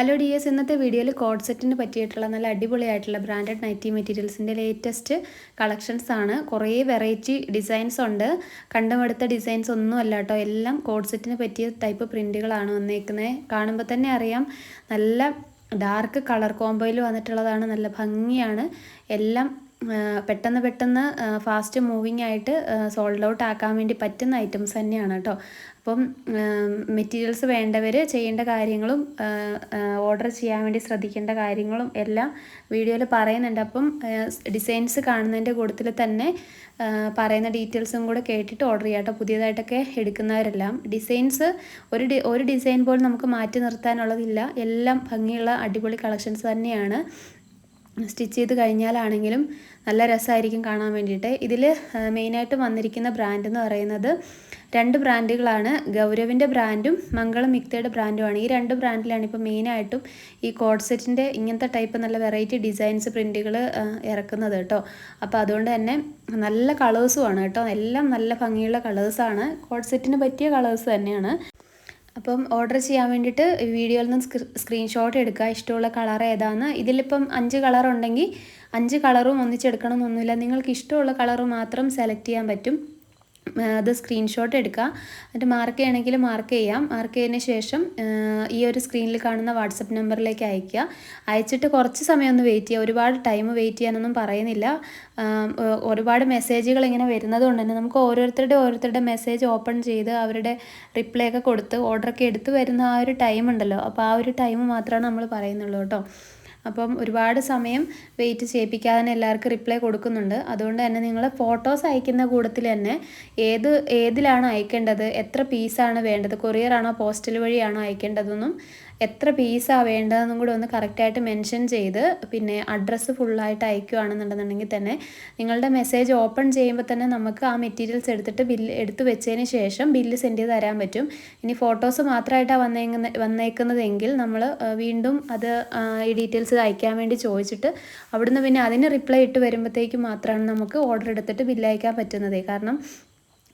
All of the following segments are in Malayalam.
ഹലോ ഡി എസ് ഇന്നത്തെ വീഡിയോയിൽ കോഡ് സെറ്റിന് പറ്റിയിട്ടുള്ള നല്ല അടിപൊളിയായിട്ടുള്ള ബ്രാൻഡഡ് നൈറ്റി മെറ്റീരിയൽസിന്റെ ലേറ്റസ്റ്റ് കളക്ഷൻസ് ആണ്. കുറേ വെറൈറ്റി ഡിസൈൻസ് ഉണ്ട്. കണ്ടുമെടുത്ത ഡിസൈൻസ് ഒന്നും അല്ല കേട്ടോ എല്ലാം കോഡ് സെറ്റിന് പറ്റിയ ടൈപ്പ് പ്രിന്റുകളാണ് വന്നേക്കുന്നത് കാണുമ്പോൾ തന്നെ അറിയാം. നല്ല ഡാർക്ക് കളർ കോംബോയിൽ വന്നിട്ടുള്ളതാണ്. നല്ല ഭംഗിയാണ്. എല്ലാം പെട്ടെന്ന് പെട്ടെന്ന് ഫാസ്റ്റ് മൂവിങ് ആയിട്ട് സോൾഡ് ഔട്ട് ആക്കാൻ വേണ്ടി പറ്റുന്ന ഐറ്റംസ് തന്നെയാണ് കേട്ടോ അപ്പം മെറ്റീരിയൽസ് വേണ്ടവർ ചെയ്യേണ്ട കാര്യങ്ങളും ഓർഡർ ചെയ്യാൻ വേണ്ടി ശ്രദ്ധിക്കേണ്ട കാര്യങ്ങളും എല്ലാം വീഡിയോയിൽ പറയുന്നുണ്ട്. അപ്പം ഡിസൈൻസ് കാണുന്നതിന്റെ കൂട്ടത്തിൽ തന്നെ പറയുന്ന ഡീറ്റെയിൽസും കൂടെ കേട്ടിട്ട് ഓർഡർ ചെയ്യാം കേട്ടോ. പുതിയതായിട്ടൊക്കെ എടുക്കുന്നവരെല്ലാം. ഡിസൈൻസ് ഒരു ഒരു ഡിസൈൻ പോലും നമുക്ക് മാറ്റി നിർത്താനുള്ളതില്ല. എല്ലാം ഭംഗിയുള്ള അടിപൊളി കളക്ഷൻസ് തന്നെയാണ്. സ്റ്റിച്ച് ചെയ്ത് കഴിഞ്ഞാലാണെങ്കിലും നല്ല രസമായിരിക്കും കാണാൻ വേണ്ടിയിട്ട്. ഇതിൽ മെയിനായിട്ട് വന്നിരിക്കുന്ന ബ്രാൻഡ് എന്ന് പറയുന്നത് രണ്ട് ബ്രാൻഡുകളാണ് ഗൗരവിന്റെ ബ്രാൻഡും മംഗളം മിക്തയുടെ ബ്രാൻഡുമാണ് ഈ രണ്ട് ബ്രാൻഡിലാണ് ഇപ്പോൾ മെയിനായിട്ടും ഈ കോഡ് സെറ്റിന്റെ ഇങ്ങനത്തെ ടൈപ്പ് നല്ല വെറൈറ്റി ഡിസൈൻസ് പ്രിന്റുകൾ ഇറക്കുന്നത് കേട്ടോ. അപ്പോൾ അതുകൊണ്ട് തന്നെ നല്ല കളേഴ്സുമാണ് കേട്ടോ. എല്ലാം നല്ല ഭംഗിയുള്ള കളേഴ്സാണ് കോഡ് സെറ്റിന് പറ്റിയ കളേഴ്സ് തന്നെയാണ്. അപ്പം ഓർഡർ ചെയ്യാൻ വേണ്ടിയിട്ട് വീഡിയോയിൽ നിന്ന് സ്ക്രീൻഷോട്ട് എടുക്കുക. ഇഷ്ടമുള്ള കളർ ഏതാണ്? ഇതിലിപ്പം അഞ്ച് കളർ ഉണ്ടെങ്കിൽ അഞ്ച് കളറും ഒന്നിച്ചെടുക്കണമെന്നൊന്നുമില്ല. നിങ്ങൾക്ക് ഇഷ്ടമുള്ള കളർ മാത്രം സെലക്ട് ചെയ്യാൻ പറ്റും. അത് സ്ക്രീൻഷോട്ട് എടുക്കുക എന്നിട്ട് മാർക്ക് ചെയ്യണമെങ്കിൽ മാർക്ക് ചെയ്യാം. മാർക്ക് ചെയ്തതിന് ശേഷം ഈ ഒരു സ്ക്രീനിൽ കാണുന്ന വാട്സപ്പ് നമ്പറിലേക്ക് അയക്കുക അയച്ചിട്ട് കുറച്ച് സമയം ഒന്ന് വെയിറ്റ് ചെയ്യുക. ഒരുപാട് ടൈം വെയിറ്റ് ചെയ്യാനൊന്നും പറയുന്നില്ല. ഒരുപാട് മെസ്സേജുകൾ ഇങ്ങനെ വരുന്നത് കൊണ്ട് തന്നെ നമുക്ക് ഓരോരുത്തരുടെ ഓരോരുത്തരുടെ മെസ്സേജ് ഓപ്പൺ ചെയ്ത് അവരുടെ റിപ്ലൈ ഒക്കെ കൊടുത്ത് ഓർഡറൊക്കെ എടുത്ത് വരുന്ന ആ ഒരു ടൈം ഉണ്ടല്ലോ. അപ്പോൾ ആ ഒരു ടൈം മാത്രമാണ് നമ്മൾ പറയുന്നുള്ളൂ കേട്ടോ. അപ്പം ഒരുപാട് സമയം വെയിറ്റ് ചെയ്യിപ്പിക്കാതെ തന്നെ എല്ലാവർക്കും റിപ്ലൈ കൊടുക്കുന്നുണ്ട്. അതുകൊണ്ട് തന്നെ നിങ്ങൾ ഫോട്ടോസ് അയക്കുന്ന കൂട്ടത്തിൽ തന്നെ ഏത് ഏതിലാണ് അയക്കേണ്ടത് എത്ര പീസാണ് വേണ്ടത് കൊറിയറാണോ പോസ്റ്റൽ വഴിയാണോ അയക്കേണ്ടതെന്നും എത്ര പീസാണ് വേണ്ടതെന്നും കൂടി ഒന്ന് കറക്റ്റായിട്ട് മെൻഷൻ ചെയ്ത് പിന്നെ അഡ്രസ്സ് ഫുള്ളായിട്ട് അയക്കുകയാണെന്നുണ്ടെന്നുണ്ടെങ്കിൽ തന്നെ നിങ്ങളുടെ മെസ്സേജ് ഓപ്പൺ ചെയ്യുമ്പോൾ തന്നെ നമുക്ക് ആ മെറ്റീരിയൽസ് എടുത്തിട്ട് ബില്ല് എടുത്തു വെച്ചതിന് ശേഷം ബില്ല് സെൻഡ് ചെയ്ത് തരാൻ പറ്റും. ഇനി ഫോട്ടോസ് മാത്രമായിട്ടാണ് വന്നേക്കുന്ന വന്നേക്കുന്നതെങ്കിൽ നമ്മൾ വീണ്ടും അത് ഈ ഡീറ്റെയിൽസ് അയക്കാൻ വേണ്ടി ചോദിച്ചിട്ട് അവിടുന്ന് പിന്നെ അതിന് റിപ്ലൈ ഇട്ട് വരുമ്പോഴത്തേക്കും മാത്രമാണ് നമുക്ക് ഓർഡർ എടുത്തിട്ട് ബില്ല് അയക്കാൻ പറ്റുന്നത്. കാരണം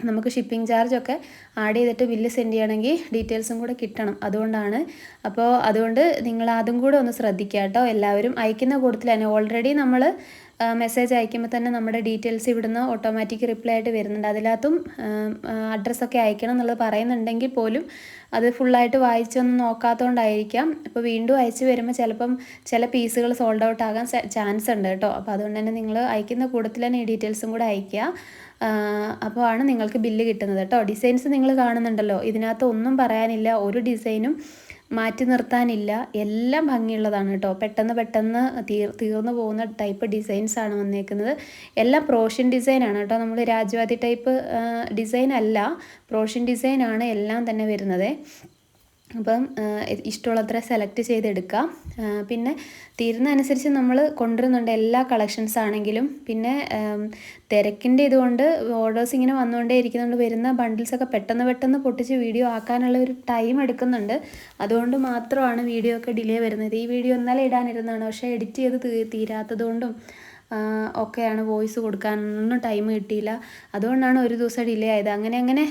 നമുക്ക് ഷിപ്പിംഗ് ചാർജൊക്കെ ആഡ് ചെയ്തിട്ട് ബില്ല് സെൻഡ് ചെയ്യണമെങ്കിൽ ഡീറ്റെയിൽസും കൂടെ കിട്ടണം. അതുകൊണ്ടാണ്. അപ്പോൾ അതുകൊണ്ട് നിങ്ങൾ അതും കൂടെ ഒന്ന് ശ്രദ്ധിക്കുക കേട്ടോ എല്ലാവരും അയക്കുന്ന കൂട്ടത്തിൽ തന്നെ ഓൾറെഡി നമ്മൾ മെസ്സേജ് അയക്കുമ്പോൾ തന്നെ നമ്മുടെ ഡീറ്റെയിൽസ് ഇവിടുന്ന് ഓട്ടോമാറ്റിക് റിപ്ലൈ ആയിട്ട് വരുന്നുണ്ട്. അതിനകത്തും അഡ്രസ്സൊക്കെ അയക്കണം എന്നുള്ളത് പറയുന്നുണ്ടെങ്കിൽ പോലും അത് ഫുള്ളായിട്ട് വായിച്ചൊന്നും നോക്കാത്തതുകൊണ്ടായിരിക്കാം ഇപ്പോൾ വീണ്ടും അയച്ചു വരുമ്പോൾ ചിലപ്പം ചില പീസുകൾ സോൾഡ് ഔട്ട് ആകാൻ ചാൻസ് ഉണ്ട് കേട്ടോ. അപ്പോൾ അതുകൊണ്ട് തന്നെ നിങ്ങൾ അയക്കുന്ന കൂട്ടത്തിൽ തന്നെ ഈ ഡീറ്റെയിൽസും കൂടെ അയക്കുക. അപ്പോൾ ആണ് നിങ്ങൾക്ക് ബില്ല് കിട്ടുന്നത് കേട്ടോ. ഡിസൈൻസ് നിങ്ങൾ കാണുന്നുണ്ടല്ലോ. ഇതിനകത്ത് ഒന്നും പറയാനില്ല. ഒരു ഡിസൈനും മാറ്റി നിർത്താനില്ല. എല്ലാം ഭംഗിയുള്ളതാണ് കേട്ടോ പെട്ടെന്ന് പെട്ടെന്ന് തീർ തീർന്നു പോകുന്ന ടൈപ്പ് ഡിസൈൻസ് ആണ് വന്നേക്കുന്നത്. എല്ലാം പ്രോഷ്യൻ ഡിസൈനാണ് കേട്ടോ നമ്മൾ രാജവാദി ടൈപ്പ് ഡിസൈൻ അല്ല പ്രോഷ്യൻ ഡിസൈനാണ് എല്ലാം തന്നെ വരുന്നത്. അപ്പം ഇഷ്ടമുള്ളത്ര സെലക്ട് ചെയ്തെടുക്കാം. പിന്നെ തീരുന്ന അനുസരിച്ച് നമ്മൾ കൊണ്ടുവരുന്നുണ്ട് എല്ലാ കളക്ഷൻസ് ആണെങ്കിലും. പിന്നെ തിരക്കിന്റെ ഇതുകൊണ്ട് ഓർഡേഴ്സ് ഇങ്ങനെ വന്നുകൊണ്ടേ ഇരിക്കുന്നുണ്ട്. വരുന്ന ബണ്ടിൽസൊക്കെ പെട്ടെന്ന് പെട്ടെന്ന് പൊട്ടിച്ച് വീഡിയോ ആക്കാനുള്ള ഒരു ടൈം എടുക്കുന്നുണ്ട്. അതുകൊണ്ട് മാത്രമാണ് വീഡിയോ ഒക്കെ ഡിലേ വരുന്നത്. ഈ വീഡിയോ ഇന്നലെ ഇടാനിരുന്നതാണ്. പക്ഷേ എഡിറ്റ് ചെയ്ത് തീരാത്തത് കൊണ്ടും ഒക്കെയാണ് വോയിസ് കൊടുക്കാനൊന്നും ടൈം കിട്ടിയില്ല. അതുകൊണ്ടാണ് ഒരു ദിവസം ഡിലേ ആയത്. അങ്ങനെ അങ്ങനെ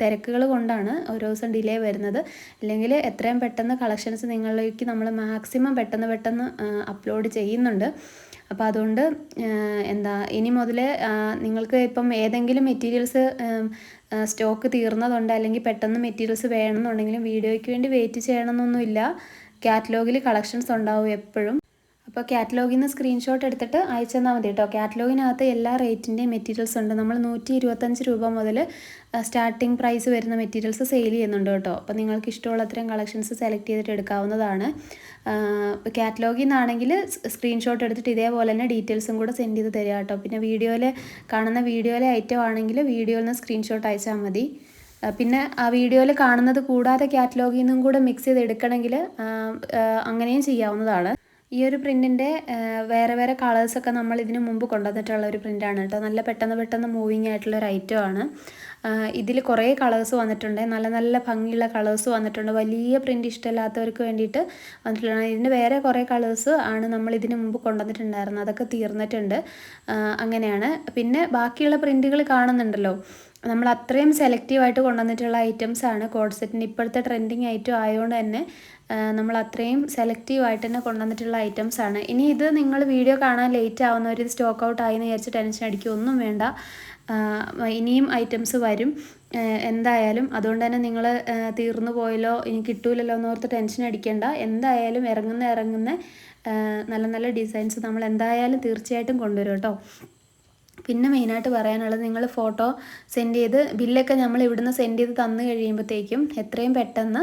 തിരക്കുകൾ കൊണ്ടാണ് ഓരോ ദിവസം ഡിലേ വരുന്നത്. അല്ലെങ്കിൽ എത്രയും പെട്ടെന്ന് കളക്ഷൻസ് നിങ്ങളിലേക്ക് നമ്മൾ മാക്സിമം പെട്ടെന്ന് പെട്ടെന്ന് അപ്ലോഡ് ചെയ്യുന്നുണ്ട്. അപ്പോൾ അതുകൊണ്ട് എന്താ ഇനി മുതൽ നിങ്ങൾക്ക് ഇപ്പം ഏതെങ്കിലും മെറ്റീരിയൽസ് സ്റ്റോക്ക് തീർന്നതുണ്ട് അല്ലെങ്കിൽ പെട്ടെന്ന് മെറ്റീരിയൽസ് വേണമെന്നുണ്ടെങ്കിലും വീഡിയോയ്ക്ക് വേണ്ടി വെയിറ്റ് ചെയ്യണമെന്നൊന്നുമില്ല. കാറ്റലോഗിൽ കളക്ഷൻസ് ഉണ്ടാവും എപ്പോഴും. അപ്പോൾ കാറ്റലോഗിൽ നിന്ന് സ്ക്രീൻഷോട്ട് എടുത്തിട്ട് അയച്ചു തന്നാൽ മതി കേട്ടോ കാറ്റലോഗിനകത്ത് എല്ലാ റേറ്റിന്റെയും മെറ്റീരിയൽസ് ഉണ്ട്. നമ്മൾ നൂറ്റി ഇരുപത്തഞ്ച് രൂപ മുതൽ സ്റ്റാർട്ടിംഗ് പ്രൈസ് വരുന്ന മെറ്റീരിയൽസ് സെയിൽ ചെയ്യുന്നുണ്ട് കേട്ടോ അപ്പോൾ നിങ്ങൾക്ക് ഇഷ്ടമുള്ള അത്രയും കളക്ഷൻസ് സെലക്ട് ചെയ്തിട്ട് എടുക്കാവുന്നതാണ്. കാറ്റലോഗിൽ നിന്നാണെങ്കിൽ സ്ക്രീൻഷോട്ട് എടുത്തിട്ട് ഇതേപോലെ തന്നെ ഡീറ്റെയിൽസും കൂടെ സെൻഡ് ചെയ്ത് തരിക കേട്ടോ പിന്നെ വീഡിയോയിൽ കാണുന്ന വീഡിയോയിലെ ഐറ്റം ആണെങ്കിൽ വീഡിയോയിൽ നിന്ന് സ്ക്രീൻഷോട്ട് അയച്ചാൽ മതി പിന്നെ ആ വീഡിയോയിൽ കാണുന്നത് കൂടാതെ കാറ്റലോഗിൽ നിന്നും കൂടെ മിക്സ് ചെയ്ത് എടുക്കണമെങ്കിൽ അങ്ങനെയും ചെയ്യാവുന്നതാണ്. ഈ ഒരു പ്രിന്റിന്റെ വേറെ വേറെ കളേഴ്സൊക്കെ നമ്മൾ ഇതിനു മുമ്പ് കൊണ്ടുവന്നിട്ടുള്ള ഒരു പ്രിന്റാണ് കേട്ടോ. നല്ല പെട്ടെന്ന് പെട്ടെന്ന് മൂവിങ് ആയിട്ടുള്ള ഒരു ഐറ്റം ആണ്. ഇതിൽ കുറേ കളേഴ്സ് വന്നിട്ടുണ്ട്. നല്ല നല്ല ഭംഗിയുള്ള കളേഴ്സ് വന്നിട്ടുണ്ട്. വലിയ പ്രിന്റ് ഇഷ്ടമില്ലാത്തവർക്ക് വേണ്ടിയിട്ട് വന്നിട്ടുള്ളതാണ് ഇതിന്റെ വേറെ കുറേ കളേഴ്സ് ആണ് നമ്മൾ ഇതിന് മുമ്പ് കൊണ്ടുവന്നിട്ടുണ്ടായിരുന്നത്. അതൊക്കെ തീർന്നിട്ടുണ്ട്. അങ്ങനെയാണ്. പിന്നെ ബാക്കിയുള്ള പ്രിന്റുകൾ കാണുന്നുണ്ടല്ലോ. നമ്മൾ അത്രയും സെലക്റ്റീവായിട്ട് കൊണ്ടുവന്നിട്ടുള്ള ഐറ്റംസ് ആണ് കോഡ് സെറ്റിന് ഇപ്പോഴത്തെ ട്രെൻഡിങ് ഐറ്റം ആയതുകൊണ്ട് തന്നെ നമ്മൾ അത്രയും സെലക്റ്റീവായിട്ട് തന്നെ കൊണ്ടുവന്നിട്ടുള്ള ഐറ്റംസ് ആണ്. ഇനി ഇത് നിങ്ങൾ വീഡിയോ കാണാൻ ലേറ്റ് ആവുന്നവർ ഇത് സ്റ്റോക്ക് ഔട്ട് ആയി എന്ന് വിചാരിച്ച് ടെൻഷൻ അടിക്കുക. ഒന്നും വേണ്ട. ഇനിയും ഐറ്റംസ് വരും. എന്തായാലും അതുകൊണ്ട് തന്നെ നിങ്ങൾ തീർന്നു പോയല്ലോ ഇനി കിട്ടൂലല്ലോ എന്നോർത്ത് ടെൻഷൻ അടിക്കേണ്ട. എന്തായാലും ഇറങ്ങുന്ന ഇറങ്ങുന്ന നല്ല നല്ല ഡിസൈൻസ് നമ്മൾ എന്തായാലും തീർച്ചയായിട്ടും കൊണ്ടുവരും കേട്ടോ. പിന്നെ മെയിനായിട്ട് പറയാനുള്ളത് നിങ്ങൾ ഫോട്ടോ സെൻഡ് ചെയ്ത് ബില്ലൊക്കെ നമ്മൾ ഇവിടുന്ന് സെൻഡ് ചെയ്ത് തന്നു കഴിയുമ്പോഴത്തേക്കും എത്രയും പെട്ടെന്ന്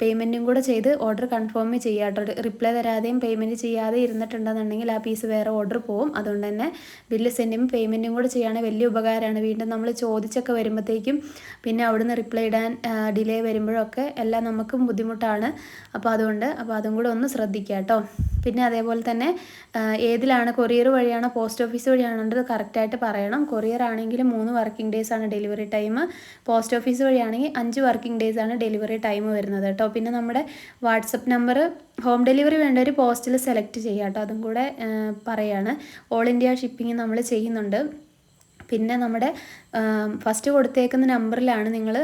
പേയ്മെന്റും കൂടെ ചെയ്ത് ഓർഡർ കൺഫേം ചെയ്യുക കേട്ടോ. റിപ്ലൈ തരാതെയും പേയ്മെന്റ് ചെയ്യാതെ ഇരുന്നിട്ടുണ്ടെന്നുണ്ടെങ്കിൽ ആ പീസ് വേറെ ഓർഡർ പോകും അതുകൊണ്ട് തന്നെ ബില്ല് സെൻഡ് പേയ്മെന്റും കൂടെ ചെയ്യുകയാണെങ്കിൽ വലിയ ഉപകാരമാണ്. വീണ്ടും നമ്മൾ ചോദിച്ചൊക്കെ വരുമ്പോഴത്തേക്കും പിന്നെ അവിടുന്ന് റിപ്ലൈ ഇടാൻ ഡിലേ വരുമ്പോഴൊക്കെ എല്ലാം നമുക്കും ബുദ്ധിമുട്ടാണ്. അപ്പോൾ അതുകൊണ്ട് അപ്പോൾ അതും കൂടെ ഒന്ന് ശ്രദ്ധിക്കുക കേട്ടോ. പിന്നെ അതേപോലെ തന്നെ ഏതിലാണ് കൊറിയർ വഴിയാണോ പോസ്റ്റ് ഓഫീസ് വഴിയാണോ കറക്റ്റായിട്ട് പറയണം. കൊറിയർ ആണെങ്കിൽ മൂന്ന് വർക്കിംഗ് ഡേയ്സ് ആണ് ഡെലിവറി ടൈം. പോസ്റ്റ് ഓഫീസ് വഴിയാണെങ്കിൽ അഞ്ച് വർക്കിംഗ് ഡേയ്സ് ആണ് ഡെലിവറി ടൈം വരുന്നത് കേട്ടോ. പിന്നെ നമ്മുടെ വാട്സപ്പ് നമ്പർ ഹോം ഡെലിവറി വേണ്ടവർ പോസ്റ്റിൽ സെലക്ട് ചെയ്യാം കേട്ടോ അതും കൂടെ പറയാണ്. ഓൾ ഇന്ത്യ ഷിപ്പിംഗ് നമ്മൾ ചെയ്യുന്നുണ്ട്. പിന്നെ നമ്മുടെ ഫസ്റ്റ് കൊടുത്തേക്കുന്ന നമ്പറിലാണ് നിങ്ങൾ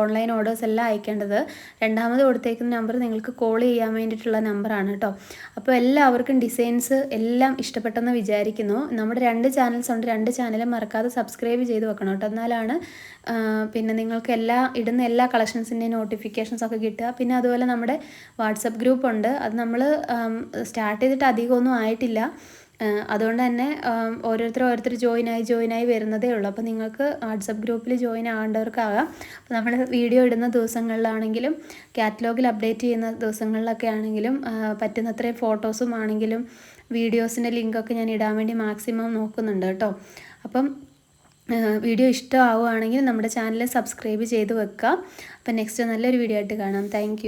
ഓൺലൈൻ ഓർഡേഴ്സ് എല്ലാം അയക്കേണ്ടത്. രണ്ടാമത് കൊടുത്തേക്കുന്ന നമ്പർ നിങ്ങൾക്ക് കോൾ ചെയ്യാൻ വേണ്ടിയിട്ടുള്ള നമ്പറാണ് കേട്ടോ. അപ്പോൾ എല്ലാവർക്കും ഡിസൈൻസ് എല്ലാം ഇഷ്ടപ്പെട്ടെന്ന് വിചാരിക്കുന്നു. നമ്മുടെ രണ്ട് ചാനൽസ് ഉണ്ട്. രണ്ട് ചാനലും മറക്കാതെ സബ്സ്ക്രൈബ് ചെയ്ത് വെക്കണം കേട്ടോ. എന്നാലാണ് പിന്നെ നിങ്ങൾക്ക് എല്ലാ ഇടുന്ന എല്ലാ കളക്ഷൻസിന്റെയും നോട്ടിഫിക്കേഷൻസ് ഒക്കെ കിട്ടുക. പിന്നെ അതുപോലെ നമ്മുടെ വാട്സപ്പ് ഗ്രൂപ്പ് ഉണ്ട്. അത് നമ്മൾ സ്റ്റാർട്ട് ചെയ്തിട്ട് അധികമൊന്നും ആയിട്ടില്ല. അതുകൊണ്ട് തന്നെ ഓരോരുത്തർ ഓരോരുത്തർ ജോയിനായി ജോയിനായി വരുന്നതേ ഉള്ളൂ. അപ്പോൾ നിങ്ങൾക്ക് വാട്സപ്പ് ഗ്രൂപ്പിൽ ജോയിൻ ആവേണ്ടവർക്കാകാം അപ്പോൾ നമ്മൾ വീഡിയോ ഇടുന്ന ദിവസങ്ങളിലാണെങ്കിലും കാറ്റലോഗിൽ അപ്ഡേറ്റ് ചെയ്യുന്ന ദിവസങ്ങളിലൊക്കെ ആണെങ്കിലും പറ്റുന്നത്രയും ഫോട്ടോസും ആണെങ്കിലും വീഡിയോസിന്റെ ലിങ്കൊക്കെ ഞാൻ ഇടാൻ വേണ്ടി മാക്സിമം നോക്കുന്നുണ്ട് കേട്ടോ. അപ്പം വീഡിയോ ഇഷ്ടമാവുകയാണെങ്കിൽ നമ്മുടെ ചാനൽ സബ്സ്ക്രൈബ് ചെയ്ത് വെക്കുക. അപ്പം നെക്സ്റ്റ് നല്ലൊരു വീഡിയോ ആയിട്ട് കാണാം. താങ്ക്